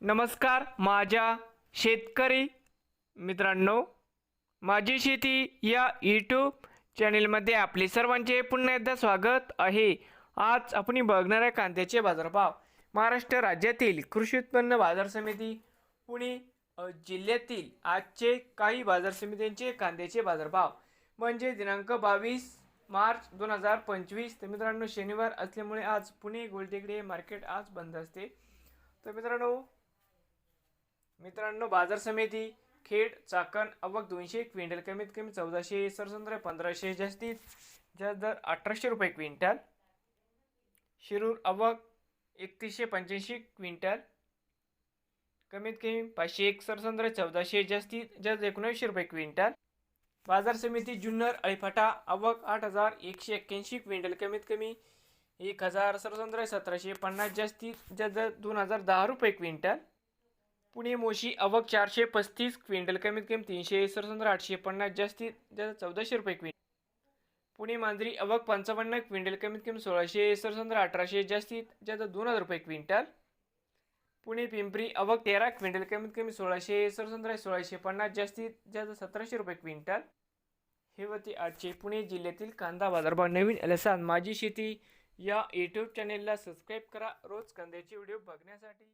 नमस्कार माझ्या शेतकरी मित्रांनो माझी शेती या यूट्यूब चॅनेलमध्ये आपले सर्वांचे पुन्हा एकदा स्वागत आहे. आज आपण बघणार आहे कांद्याचे बाजारभाव. महाराष्ट्र राज्यातील कृषी उत्पन्न बाजार समिती पुणे जिल्ह्यातील आजचे काही बाजार समित्यांचे कांद्याचे बाजारभाव. म्हणजे दिनांक बावीस मार्च दोन हजार पंचवीस. तर मित्रांनो शनिवार असल्यामुळे आज पुणे गोलटेकडे मार्केट आज बंद असते. तर मित्रांनो मित्रांनो बाजार समिती खेड चाकण अवक दोनशे क्विंटल कमीत कमी चौदाशे सरसंद्र पंधराशे जास्तीत जास्त दर अठराशे रुपये क्विंटल. शिरूर अवक एकतीसशे पंच्याऐंशी क्विंटल. कमीत कमी पाचशे एक सरसंद्र चौदाशे जास्तीत जास्त एकोणऐंशी रुपये क्विंटल. बाजार समिती जुन्नर अळीफाटा अवक आठ हजार एकशे एक्क्याऐंशी क्विंटल. कमीत कमी एक हजार सरसंद्र सतराशे पन्नास जास्तीत जास्त दोन हजार दहा रुपये क्विंटल. पुणे मोशी अवक चारशे पस्तीस क्विंटल कमीत कमी तीनशे सरसंद्र आठशे पन्नास जास्तीत जास्त चौदाशे रुपये क्विंटल. पुणे मांजरी अवक पंचावन्न क्विंटल कमीत कमी सोळाशे सरसंद्र अठराशे जास्तीत जास्त दोन हजार रुपये क्विंटल. पुणे पिंपरी अवक तेरा क्विंटल कमीत कमी सोळाशे एकसष्ट सोळाशे पन्नास जास्तीत जास्त सतराशे रुपये क्विंटल. हे होते आजचे पुणे जिल्ह्यातील कांदा बाजारभाव नवीन अलसान माझी शेती या यूट्यूब चॅनेलला सबस्क्राईब करा. रोज कांद्याचे व्हिडिओ बघण्यासाठी.